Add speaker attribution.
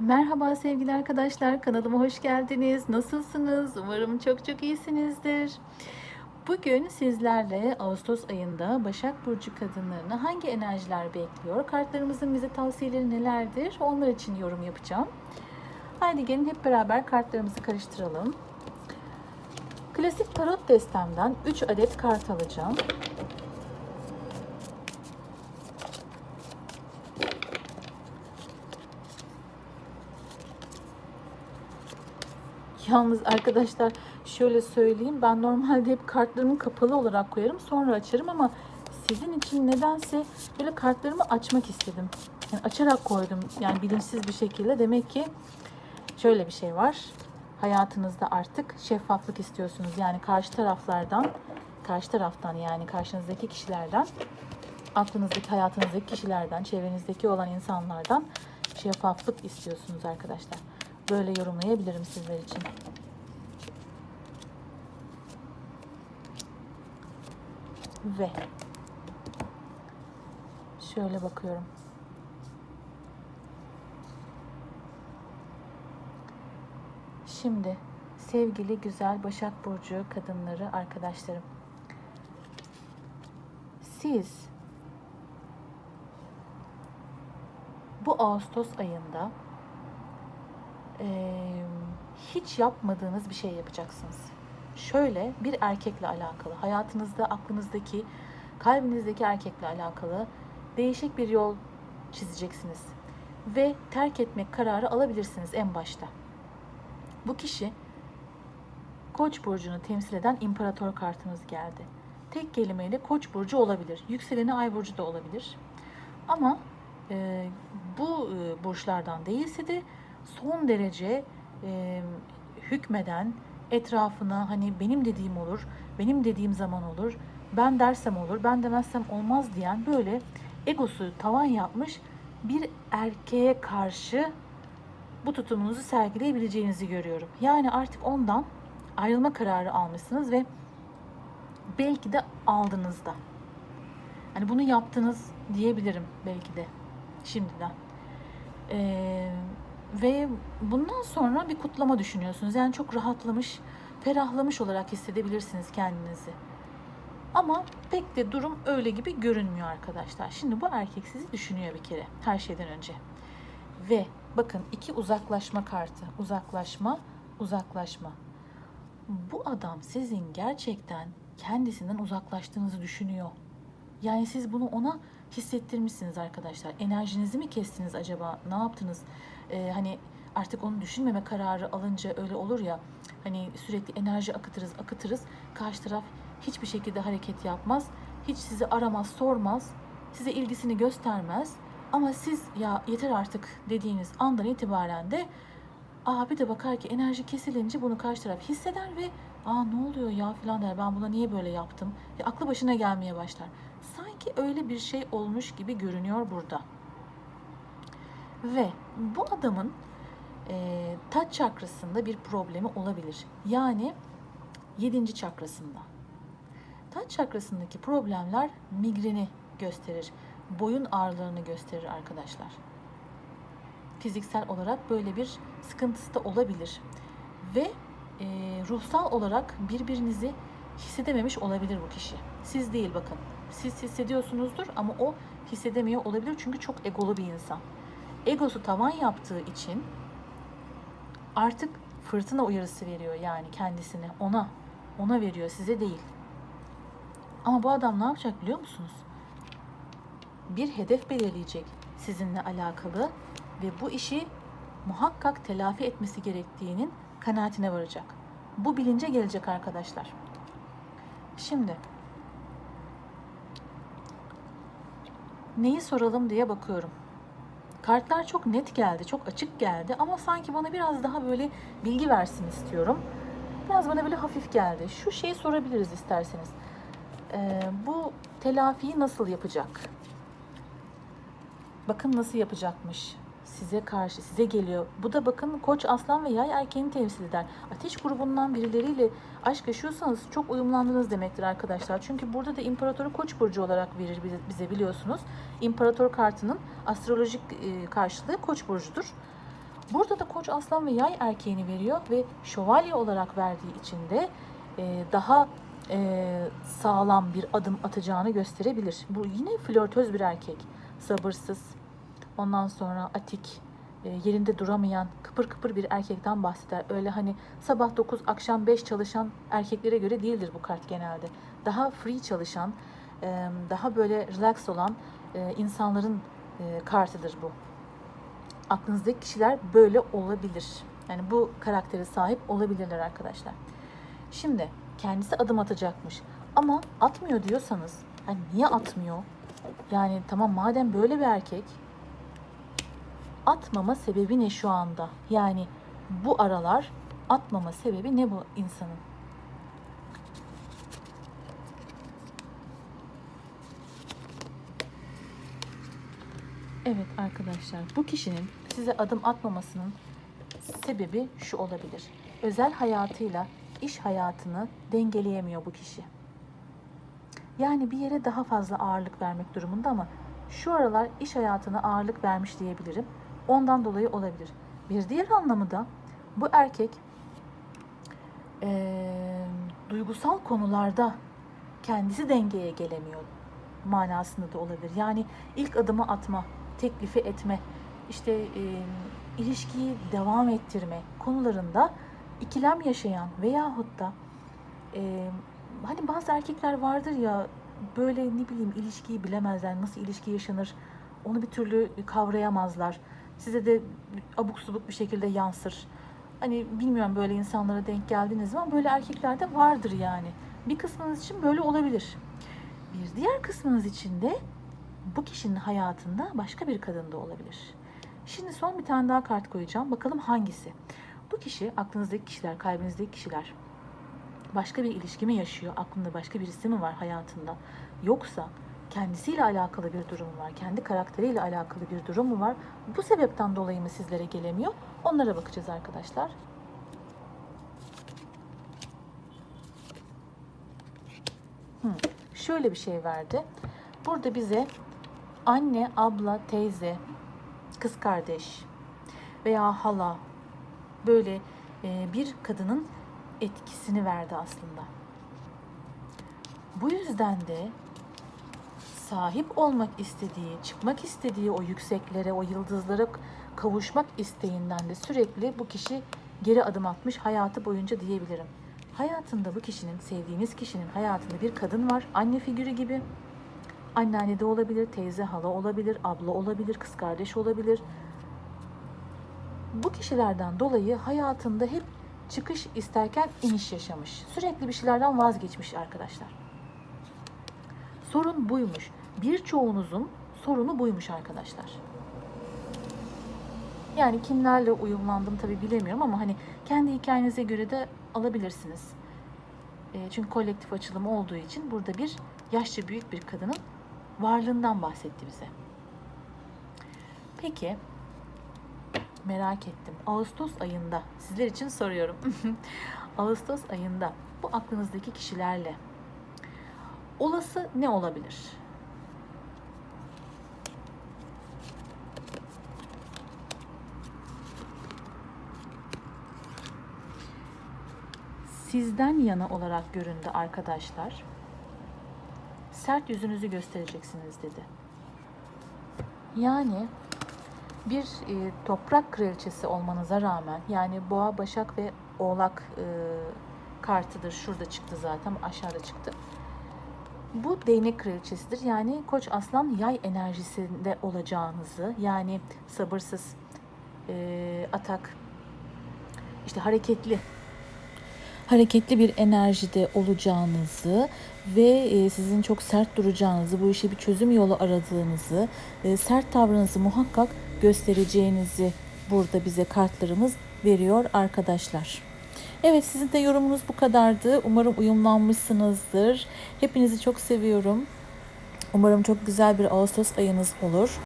Speaker 1: Merhaba sevgili arkadaşlar, kanalıma hoş geldiniz. Nasılsınız? Umarım çok çok iyisinizdir. Bugün sizlerle Ağustos ayında Başak Burcu kadınlarını hangi enerjiler bekliyor? Kartlarımızın bize tavsiyeleri nelerdir? Onlar için yorum yapacağım. Haydi gelin hep beraber kartlarımızı karıştıralım. Klasik tarot destemden 3 adet kart alacağım. Yalnız arkadaşlar şöyle söyleyeyim ben normalde hep kartlarımı kapalı olarak koyarım sonra açarım ama sizin için nedense böyle kartlarımı açmak istedim. Yani açarak koydum yani bilinçsiz bir şekilde demek ki şöyle bir şey var. Hayatınızda artık şeffaflık istiyorsunuz. Yani karşı taraflardan, karşı taraftan yani karşınızdaki kişilerden, aklınızdaki, hayatınızdaki kişilerden, çevrenizdeki olan insanlardan şeffaflık istiyorsunuz arkadaşlar. Böyle yorumlayabilirim sizler için. Ve şöyle bakıyorum. Şimdi sevgili güzel Başak Burcu kadınları arkadaşlarım. Siz bu Ağustos ayında eee, hiç yapmadığınız bir şey yapacaksınız. Şöyle bir erkekle alakalı, hayatınızda, aklınızdaki, kalbinizdeki erkekle alakalı değişik bir yol çizeceksiniz. Ve terk etmek kararı alabilirsiniz en başta. Bu kişi Koç burcunu temsil eden imparator kartımız geldi. Tek kelimeyle Koç burcu olabilir. Yükseleni Ay burcu da olabilir. Ama e, bu e, burçlardan değilse de son derece e, hükmeden etrafına hani benim dediğim olur, benim dediğim zaman olur, ben dersem olur, ben demezsem olmaz diyen böyle egosu tavan yapmış bir erkeğe karşı bu tutumunuzu sergileyebileceğinizi görüyorum. Yani artık ondan ayrılma kararı almışsınız ve belki de aldınız da. Hani bunu yaptınız diyebilirim belki de şimdiden. Ee, ve bundan sonra bir kutlama düşünüyorsunuz. Yani çok rahatlamış, ferahlamış olarak hissedebilirsiniz kendinizi. Ama pek de durum öyle gibi görünmüyor arkadaşlar. Şimdi bu erkek sizi düşünüyor bir kere her şeyden önce. Ve bakın iki uzaklaşma kartı. Uzaklaşma, uzaklaşma. Bu adam sizin gerçekten kendisinden uzaklaştığınızı düşünüyor. Yani siz bunu ona hissettirmişsiniz arkadaşlar. Enerjinizi mi kestiniz acaba? Ne yaptınız? Ee, hani artık onu düşünmeme kararı alınca öyle olur ya. Hani sürekli enerji akıtırız, akıtırız. Karşı taraf hiçbir şekilde hareket yapmaz. Hiç sizi aramaz, sormaz. Size ilgisini göstermez. Ama siz ya yeter artık dediğiniz andan itibaren de Aa bir de bakar ki enerji kesilince bunu karşı taraf hisseder ve aa ne oluyor ya falan der. Ben buna niye böyle yaptım? Ve aklı başına gelmeye başlar. Sanki öyle bir şey olmuş gibi görünüyor burada. Ve bu adamın e, taç çakrasında bir problemi olabilir. Yani 7. çakrasında. Taç çakrasındaki problemler migreni gösterir. Boyun ağrılarını gösterir arkadaşlar fiziksel olarak böyle bir sıkıntısı da olabilir. Ve e, ruhsal olarak birbirinizi hissedememiş olabilir bu kişi. Siz değil bakın. Siz hissediyorsunuzdur ama o hissedemiyor olabilir çünkü çok egolu bir insan. Egosu tavan yaptığı için artık fırtına uyarısı veriyor yani kendisine ona ona veriyor size değil. Ama bu adam ne yapacak biliyor musunuz? Bir hedef belirleyecek sizinle alakalı ve bu işi muhakkak telafi etmesi gerektiğinin kanaatine varacak. Bu bilince gelecek arkadaşlar. Şimdi neyi soralım diye bakıyorum. Kartlar çok net geldi, çok açık geldi ama sanki bana biraz daha böyle bilgi versin istiyorum. Biraz bana böyle hafif geldi. Şu şeyi sorabiliriz isterseniz. Ee, bu telafiyi nasıl yapacak? Bakın nasıl yapacakmış size karşı size geliyor. Bu da bakın koç aslan ve yay erkeğini temsil eder. Ateş grubundan birileriyle aşk yaşıyorsanız çok uyumlandınız demektir arkadaşlar. Çünkü burada da imparatoru koç burcu olarak verir bize, biliyorsunuz. İmparator kartının astrolojik e, karşılığı koç burcudur. Burada da koç aslan ve yay erkeğini veriyor ve şövalye olarak verdiği için de e, daha e, sağlam bir adım atacağını gösterebilir. Bu yine flörtöz bir erkek. Sabırsız, ondan sonra atik, e, yerinde duramayan, kıpır kıpır bir erkekten bahseder. Öyle hani sabah 9, akşam 5 çalışan erkeklere göre değildir bu kart genelde. Daha free çalışan, e, daha böyle relax olan e, insanların kartıdır bu. Aklınızdaki kişiler böyle olabilir. Yani bu karaktere sahip olabilirler arkadaşlar. Şimdi kendisi adım atacakmış. Ama atmıyor diyorsanız, hani niye atmıyor? Yani tamam madem böyle bir erkek, atmama sebebi ne şu anda? Yani bu aralar atmama sebebi ne bu insanın? Evet arkadaşlar bu kişinin size adım atmamasının sebebi şu olabilir. Özel hayatıyla iş hayatını dengeleyemiyor bu kişi. Yani bir yere daha fazla ağırlık vermek durumunda ama şu aralar iş hayatına ağırlık vermiş diyebilirim. Ondan dolayı olabilir. Bir diğer anlamı da bu erkek eee, duygusal konularda kendisi dengeye gelemiyor manasında da olabilir. Yani ilk adımı atma, teklifi etme, işte e, ilişkiyi devam ettirme konularında ikilem yaşayan veyahut da e, hani bazı erkekler vardır ya böyle ne bileyim ilişkiyi bilemezler, nasıl ilişki yaşanır onu bir türlü kavrayamazlar. Size de abuk subuk bir şekilde yansır. Hani bilmiyorum böyle insanlara denk geldiniz mi ama böyle erkekler de vardır yani. Bir kısmınız için böyle olabilir. Bir diğer kısmınız için de bu kişinin hayatında başka bir kadın da olabilir. Şimdi son bir tane daha kart koyacağım. Bakalım hangisi? Bu kişi, aklınızdaki kişiler, kalbinizdeki kişiler başka bir ilişki mi yaşıyor? Aklında başka birisi mi var hayatında? Yoksa kendisiyle alakalı bir durum var? Kendi karakteriyle alakalı bir durum mu var? Bu sebepten dolayı mı sizlere gelemiyor? Onlara bakacağız arkadaşlar. Hmm, Şöyle bir şey verdi. Burada bize anne, abla, teyze, kız kardeş veya hala böyle e, bir kadının etkisini verdi aslında. Bu yüzden de sahip olmak istediği, çıkmak istediği o yükseklere, o yıldızlara kavuşmak isteğinden de sürekli bu kişi geri adım atmış hayatı boyunca diyebilirim. Hayatında bu kişinin, sevdiğiniz kişinin hayatında bir kadın var, anne figürü gibi. Anneanne de olabilir, teyze, hala olabilir, abla olabilir, kız kardeş olabilir. Bu kişilerden dolayı hayatında hep çıkış isterken iniş yaşamış. Sürekli bir şeylerden vazgeçmiş arkadaşlar. Sorun buymuş. Birçoğunuzun sorunu buymuş arkadaşlar. Yani kimlerle uyumlandım tabi bilemiyorum ama hani kendi hikayenize göre de alabilirsiniz. E, çünkü kolektif açılım olduğu için burada bir yaşça büyük bir kadının varlığından bahsetti bize. Peki merak ettim. Ağustos ayında sizler için soruyorum. Ağustos ayında bu aklınızdaki kişilerle olası ne olabilir? Sizden yana olarak göründü arkadaşlar. Sert yüzünüzü göstereceksiniz dedi. Yani bir e, toprak kraliçesi olmanıza rağmen yani boğa, başak ve oğlak e, kartıdır. Şurada çıktı zaten aşağıda çıktı. Bu değnek kraliçesidir. Yani koç aslan yay enerjisinde olacağınızı yani sabırsız, e, atak, işte hareketli hareketli bir enerjide olacağınızı ve e, sizin çok sert duracağınızı, bu işe bir çözüm yolu aradığınızı, e, sert tavrınızı muhakkak göstereceğinizi burada bize kartlarımız veriyor arkadaşlar. Evet sizin de yorumunuz bu kadardı. Umarım uyumlanmışsınızdır. Hepinizi çok seviyorum. Umarım çok güzel bir Ağustos ayınız olur.